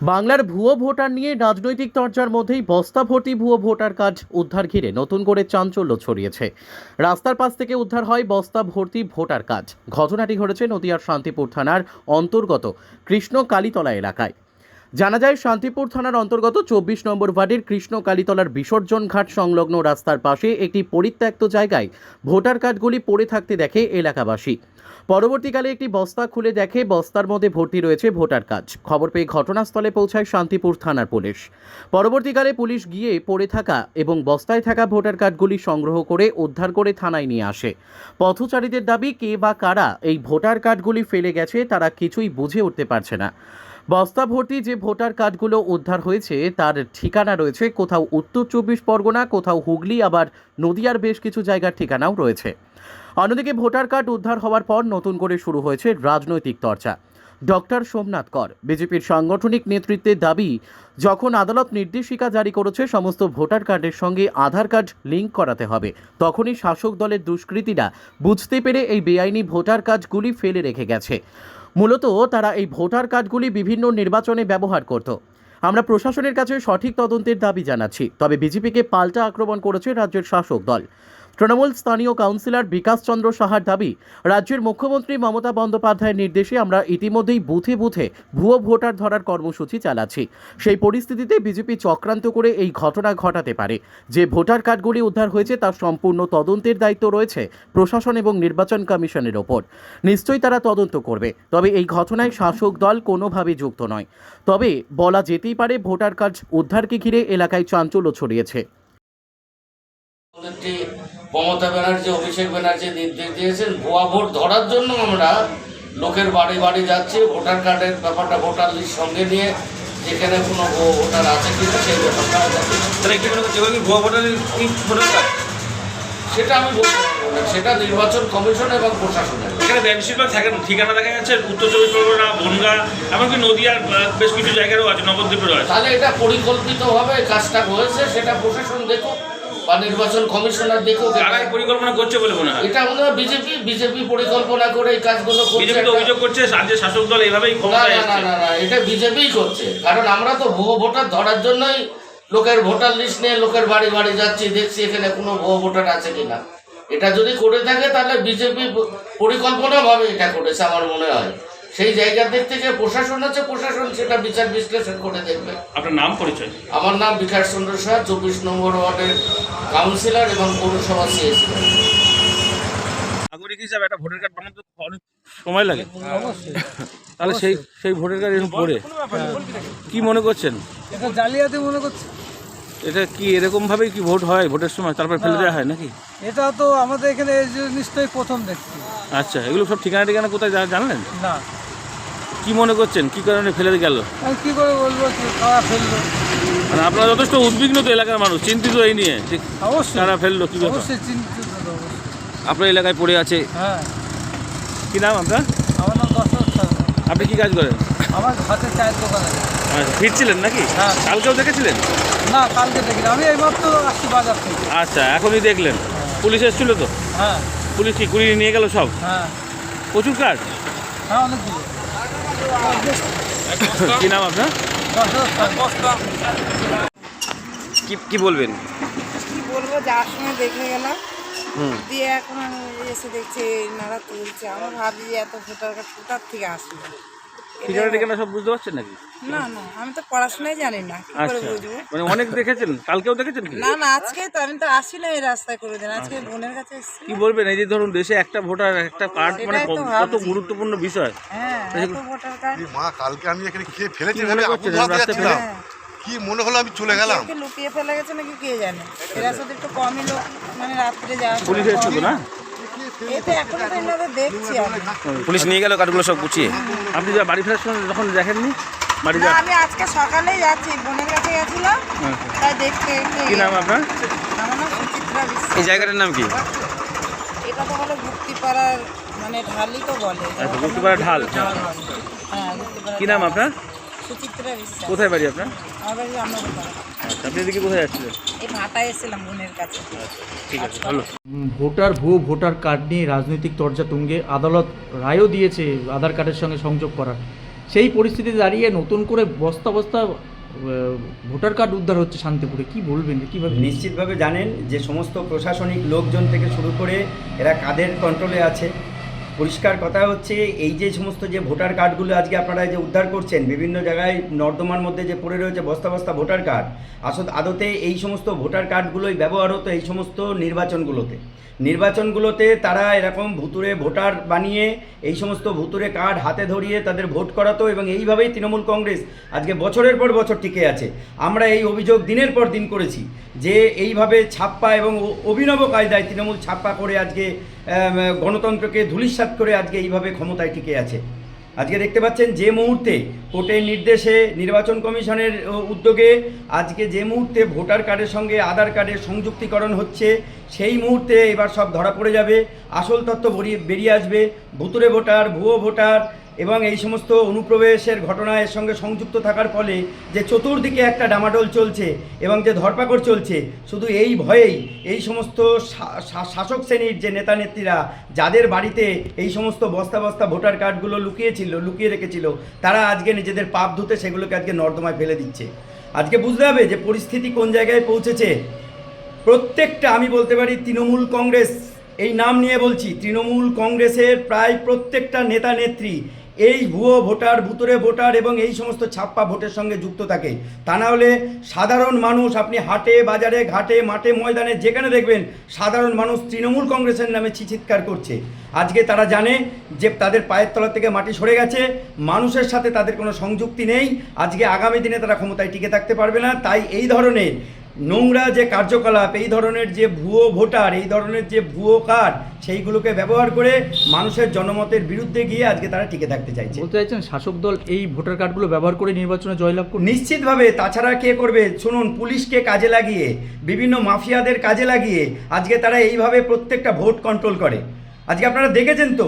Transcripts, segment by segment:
বাংলার ভুয়ো ভোটার নিয়ে রাজনৈতিক চর্চার মধ্যেই বস্তা ভর্তি ভুয়ো ভোটার কাজ উদ্ধার ঘিরে নতুন করে চাঞ্চল্য ছড়িয়েছে। রাস্তার পাশ থেকে উদ্ধার হয় বস্তা ভর্তি ভোটার কাজ ঘটনাটি ঘটেছে নদিয়ার শান্তিপুর থানার অন্তর্গত কৃষ্ণ কালীতলা এলাকায়। জানা যায়, শান্তিপুর থানার অন্তর্গত চব্বিশ নম্বর ওয়ার্ডের কৃষ্ণ কালীতলার বিসর্জন ঘাট সংলগ্ন রাস্তার পাশে একটি পরিত্যক্ত জায়গায় ভোটার কার্ডগুলি পড়ে থাকতে দেখে এলাকাবাসী। পরবর্তীকালে একটি বস্তা খুলে দেখে বস্তার মধ্যে ভর্তি রয়েছে ভোটার কার্ড। খবর পেয়ে ঘটনাস্থলে পৌঁছায় শান্তিপুর থানার পুলিশ। পরবর্তীকালে পুলিশ গিয়ে পড়ে থাকা এবং বস্তায় থাকা ভোটার কার্ডগুলি সংগ্রহ করে উদ্ধার করে থানায় নিয়ে আসে। পথচারীদের দাবি, কে বা কারা এই ভোটার কার্ডগুলি ফেলে গেছে, তারা কিছুই বুঝে উঠতে পারছে না। বস্তা ভর্তি যে ভোটার কার্ডগুলো উদ্ধার হয়েছে, তার ঠিকানা রয়েছে। কোথাও উত্তর চব্বিশ পরগনা, কোথাও হুগলি, আবার নদিয়ার বেশ কিছু জায়গার ঠিকানাও রয়েছে। অন্যদিকে ভোটার কার্ড উদ্ধার হওয়ার পর নতুন করে শুরু হয়েছে রাজনৈতিক চর্চা। ডক্টর সোমনাথ কর, বিজেপির সাংগঠনিক নেতৃত্বের দাবি, যখন আদালত নির্দেশিকা জারি করেছে, সমস্ত ভোটার কার্ডের সঙ্গে আধার কার্ড লিঙ্ক করাতে হবে। তখনই শাসক দলের দুষ্কৃতীরা বুঝতে পেরে এই বেআইনি ভোটার কার্ডগুলি ফেলে রেখে গেছে। মূলত তারা এই ভোটার কার্ডগুলি বিভিন্ন নির্বাচনে ব্যবহার করত। আমরা প্রশাসনের কাছে সঠিক তদন্তের দাবি জানাচ্ছি, তবে বিজেপিকে পাল্টা আক্রমণ করেছে রাজ্যের শাসক দল। তৃণমূল স্থানীয় কাউন্সিলর বিকাশ চন্দ্র সাহার দাবি, রাজ্যের মুখ্যমন্ত্রী মমতা বন্দ্যোপাধ্যায়ের নির্দেশে আমরা ইতিমধ্যেই বুথে বুথে ভুয়ো ভোটার ধরার কর্মসূচি চালাচ্ছি। সেই পরিস্থিতিতে বিজেপি চক্রান্ত করে এই ঘটনা ঘটাতে পারে। যে ভোটার কার্ডগুলি উদ্ধার হয়েছে, তার সম্পূর্ণ তদন্তের দায়িত্ব রয়েছে প্রশাসন এবং নির্বাচন কমিশনের ওপর। নিশ্চয়ই তারা তদন্ত করবে। তবে এই ঘটনায় শাসক দল কোনোভাবে যুক্ত নয়। তবে বলা যেতেই পারে, ভোটার কার্ড উদ্ধারকে ঘিরে এলাকায় চাঞ্চল্য ছড়িয়েছে। মমতা ব্যানার্জি অভিষেক ব্যানার্জি নির্দেশ দিয়েছেন ভুয়া ভোট ধরার জন্য আমরা লোকের বাড়ি বাড়ি যাচ্ছি ভোটার কার্ডের ব্যাপারটা ভোটার লিস্ট সঙ্গে নিয়ে যেখানে কোনো ভোটার আছে কিনা সেই ব্যাপারটা ভুয়া ভোটার কার্ড? সেটা আমি বলতে সেটা নির্বাচন কমিশন এবং প্রশাসনের। এখানে বেশিরভাগ থাকে ঠিকানা দেখা যাচ্ছে উত্তর চব্বিশ পরগনা বনগা এমনকি নদীয়ার বেশ কিছু জায়গারও আছে নবদ্বীপেরও আছে। তাহলে এটা পরিকল্পিতভাবে কাজটা হয়েছে সেটা প্রশাসন দেখুক। বা নির্বাচন কমিশনার দেখুক তারাই পরিকল্পনা করছে বলে মনে হয়। এটা মনে হয় বিজেপি বিজেপি পরিকল্পনা করে এই কাজগুলো করছে বিজেপি তো অভিযোগ করছে রাজ্যের শাসক দল এইভাবেই না ক্ষমতায় না না এসছে। না না এটা বিজেপিই করছে। কারণ আমরা তো ভুয়ো ভোটার ধরার জন্যই লোকের ভোটার লিস্ট নিয়ে লোকের বাড়ি বাড়ি যাচ্ছি দেখছি এখানে কোনো ভুয়ো ভোটার আছে কিনা। এটা যদি করে থাকে তাহলে বিজেপি পরিকল্পনাভাবে এটা করেছে আমার মনে হয়। সেই জায়গা দিক থেকে প্রশাসন আছে প্রশাসন সেটা বিচার বিশ্লেষণ করে দেখবে। আপনার নাম পরিচয়? আমার নাম বিকাশ চন্দ্র সাহা চব্বিশ নম্বর ওয়ার্ডের কাউন্সিলর এবং পৌরসভা সিএসি নাগরিক হিসাবে একটা ভোটার কার্ড বানাতে অনেক সময় লাগে। তাহলে সেই সেই ভোটার কার্ড এরকম পড়ে। কি মনে করছেন? এটা জালিয়াতি মনে করছে। এটা কি এরকম ভাবেই কি ভোট হয় ভোটের সময়? তারপর ফেলে দেওয়া হয় নাকি? এটা তো আমাদের এখানে এই জিনিসটাই প্রথম দেখছি। আচ্ছা এগুলো সব ঠিকানা ঠিকানা কোথায় জানলেন না কি মনে করছেন? কি কারণে ফেলে গেল? কি করে বলব? ফেলল? মানে আপনারা যথেষ্ট উদ্বিগ্ন তো এলাকার মানুষ চিন্তিত এই নিয়ে। অবশ্যই। কারা ফেলল কি ব্যাপার? অবশ্যই চিন্তিত তো অবশ্যই। আপনার এলাকায় পড়ে আছে? হ্যাঁ। কি নাম আপনার? আমার নাম দশরথ সরকার আপনি কি কাজ করেন? আমার হাতে চায়ের দোকান আছে। আচ্ছা, ফিরছিলেন নাকি? হ্যাঁ। কালকেও দেখেছিলেন? না কালকে আমি এইমাত্র আসছি বাজার থেকে। আচ্ছা এখনই দেখলেন? পুলিশ এসেছিল তো? হ্যাঁ। পুলিশ কি কুড়িয়ে নিয়ে গেল সব? হ্যাঁ। প্রচুর কাজ? হ্যাঁ অনেকগুলো। কি নাম আপনার? কি কি বলবেন? কি বলব যাওয়ার সময় দেখে গেলাম। দিয়ে এখন এসে দেখছি নারা তুলছে। আমার ভাবছি এত ভোটার কার্ড কোথার থেকে আসলো। ঠিকানা ঠিকানা সব বুঝতে পারছেন নাকি? না না আমি তো পড়াশোনাই জানি না কি করে আচ্ছা। বুঝব? মানে অনেক দেখেছেন কালকেও দেখেছেন কি? না না আজকে তো আমি তো আসছিলাম এই রাস্তায় করে দিন আজকে বোনের কাছে এসেছি কি বলবেন এই যে ধরুন দেশে একটা ভোটার একটা কার্ড মানে কত গুরুত্বপূর্ণ বিষয়। হ্যাঁ এত ভোটার কার্ড মা কালকে আমি এখানে খেয়ে ফেলেছি ভেবে মনে রাস্তায় হ্যাঁ। কি মনে হলো আমি চলে গেলাম? লুকিয়ে ফেলে গেছে নাকি কে জানে? এরা শুধু একটু কমই লোক মানে রাত্রে যাওয়া পুলিশ এসেছিল না? পুলিশ নিয়ে গেল কার্ডগুলো সব গুছিয়ে। আপনি যা বাড়ি ফেরার সময় যখন দেখেননি বাড়ি আমি আজকে সকালেই যাচ্ছি বোনের কাছে গেছিলাম। তাই দেখতে কি নাম আপনার? এই জায়গাটার নাম কি? এটা তো বলে গুপ্তিপাড়ার মানে ঢালই তো বলে। আচ্ছা, ঢাল। হ্যাঁ কি নাম আপনার? সুচিত্রা বিশ্বাস। কোথায় বাড়ি আপনার? আমার বাড়ি রান্নাঘর আপনি এদিকে কোথায় যাচ্ছিলেন এই ভাটায় এসেছিলাম বোনের কাছে। ঠিক আছে ভালো। ভোটার ভুয়ো ভোটার কার্ড নিয়ে রাজনৈতিক চর্চা তুঙ্গে আদালত রায়ও দিয়েছে আধার কার্ডের সঙ্গে সংযোগ করার। সেই পরিস্থিতিতে দাঁড়িয়ে নতুন করে বস্তা বস্তা ভোটার কার্ড উদ্ধার হচ্ছে শান্তিপুরে। কি বলবেন? কীভাবে নিশ্চিতভাবে জানেন যে সমস্ত প্রশাসনিক লোকজন থেকে শুরু করে এরা কাদের কন্ট্রোলে আছে। পরিষ্কার কথা হচ্ছে, এই যে সমস্ত যে ভোটার কার্ডগুলো আজকে আপনারা যে উদ্ধার করছেন, বিভিন্ন জায়গায় নর্দমার মধ্যে যে পড়ে রয়েছে বস্তা বস্তা ভোটার কার্ড আসলে আদতে এই সমস্ত ভোটার কার্ডগুলোই ব্যবহার হতো এই সমস্ত নির্বাচনগুলোতে। নির্বাচনগুলোতে তারা এরকম ভুতুরে ভোটার বানিয়ে, এই সমস্ত ভুতুরে কার্ড হাতে ধরিয়ে তাদের ভোট করাতো এবং এইভাবেই তৃণমূল কংগ্রেস আজকে বছরের পর বছর টিকে আছে। আমরা এই অভিযোগ দিনের পর দিন করেছি যে এইভাবে ছাপ্পা এবং অভিনব কায়দায় তৃণমূল ছাপ্পা করে আজকে গণতন্ত্রকে ধুলিসাত করে আজকে এইভাবে ক্ষমতায় টিকে আছে। আজকে দেখতে পাচ্ছেন যে মুহূর্তে কোর্টের নির্দেশে নির্বাচন কমিশনের উদ্যোগে আজকে যে মুহূর্তে ভোটার কার্ডের সঙ্গে আধার কার্ডের সংযুক্তিকরণ হচ্ছে, সেই মুহূর্তে এবার সব ধরা পড়ে যাবে। আসল তথ্য বেরিয়ে বেরিয়ে আসবে। ভুতুরে ভোটার, ভুয়ো ভোটার এবং এই সমস্ত অনুপ্রবেশের ঘটনা এর সঙ্গে সংযুক্ত থাকার ফলে যে চতুর্দিকে একটা ডামাডোল চলছে এবং যে ধরপাকড় চলছে, শুধু এই ভয়েই এই সমস্ত শাসক শ্রেণির যে নেতা নেত্রীরা যাদের বাড়িতে এই সমস্ত বস্তা বস্তা ভোটার কার্ডগুলো লুকিয়েছিল, লুকিয়ে রেখেছিল, তারা আজকে নিজেদের পাপ ধুতে সেগুলোকে আজকে নর্দমায় ফেলে দিচ্ছে। আজকে বুঝতে হবে যে পরিস্থিতি কোন জায়গায় পৌঁছেছে। প্রত্যেকটা আমি বলতে পারি তৃণমূল কংগ্রেস, এই নাম নিয়ে বলছি, তৃণমূল কংগ্রেসের প্রায় প্রত্যেকটা নেতা নেত্রী এই ভুয়ো ভোটার ভুতুরে ভোটার এবং এই সমস্ত ছাপ্পা ভোটের সঙ্গে যুক্ত থাকে। তা না হলে সাধারণ মানুষ আপনি হাটে, বাজারে, ঘাটে, মাঠে, ময়দানে যেখানে দেখবেন সাধারণ মানুষ তৃণমূল কংগ্রেসের নামে চিৎকার করছে। আজকে তারা জানে যে তাদের পায়ের তলা থেকে মাটি সরে গেছে, মানুষের সাথে তাদের কোনো সংযুক্তি নেই। আজকে আগামী দিনে তারা ক্ষমতায় টিকে থাকতে পারবে না। তাই এই ধরনের নোংরা যে কার্যকলাপ এই ধরনের যে ভুয়ো ভোটার এই ধরনের যে ভুয়ো কার্ড সেইগুলোকে ব্যবহার করে মানুষের জনমতের বিরুদ্ধে গিয়ে আজকে তারা টিকে থাকতে চাইছে। বলতে চাইছেন শাসক দল এই ভোটার কার্ডগুলো ব্যবহার করে নির্বাচনে জয়লাভ করবে নিশ্চিতভাবে তাছাড়া কে করবে? শুনুন পুলিশকে কাজে লাগিয়ে বিভিন্ন মাফিয়াদের কাজে লাগিয়ে আজকে তারা এইভাবে প্রত্যেকটা ভোট কন্ট্রোল করে। আজকে আপনারা দেখেছেন তো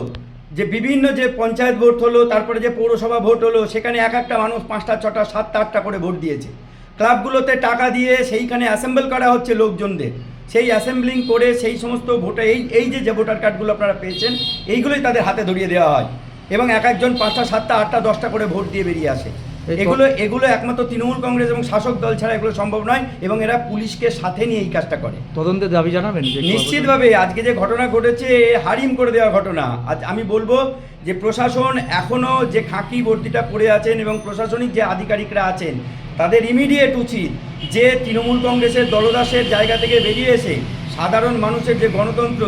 যে বিভিন্ন যে পঞ্চায়েত ভোট হলো তারপরে যে পৌরসভা ভোট হলো সেখানে এক একটা মানুষ পাঁচটা ছটা সাতটা আটটা করে ভোট দিয়েছে। ক্লাবগুলোতে টাকা দিয়ে সেইখানে অ্যাসেম্বল করা হচ্ছে লোকজনদের। সেই অ্যাসেম্বলিং করে সেই সমস্ত ভোটে এই এই যে ভোটার কার্ডগুলো আপনারা পেয়েছেন এইগুলোই তাদের হাতে ধরিয়ে দেওয়া হয়। এবং এক একজন পাঁচটা সাতটা আটটা দশটা করে ভোট দিয়ে বেরিয়ে আসে। এগুলো এগুলো একমাত্র তৃণমূল কংগ্রেস এবং শাসক দল ছাড়া এগুলো সম্ভব নয় এবং এরা পুলিশকে সাথে নিয়ে এই কাজটা করে। তদন্তের দাবি জানাবেন নিশ্চিতভাবে আজকে যে ঘটনা ঘটেছে হারিম করে দেওয়া ঘটনা। আজ আমি বলব যে প্রশাসন এখনও যে খাঁকি ভর্তিটা পড়ে আছেন এবং প্রশাসনিক যে আধিকারিকরা আছেন তাদের ইমিডিয়েট উচিত যে তৃণমূল কংগ্রেসের দলদাসের জায়গা থেকে বেরিয়ে এসে সাধারণ মানুষের যে গণতন্ত্র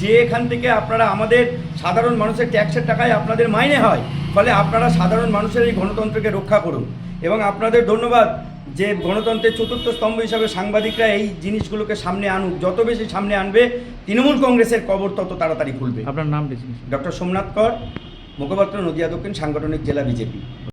যে এখান থেকে আপনারা আমাদের সাধারণ মানুষের ট্যাক্সের টাকায় আপনাদের মাইনে হয় ফলে আপনারা সাধারণ মানুষের এই গণতন্ত্রকে রক্ষা করুন। এবং আপনাদের ধন্যবাদ যে গণতন্ত্রের চতুর্থ স্তম্ভ হিসাবে সাংবাদিকরা এই জিনিসগুলোকে সামনে আনুক। যত বেশি সামনে আনবে তৃণমূল কংগ্রেসের কবর তত তাড়াতাড়ি খুলবে। আপনার নাম ডক্টর সোমনাথ কর মুখপাত্র নদিয়া দক্ষিণ সাংগঠনিক জেলা বিজেপি।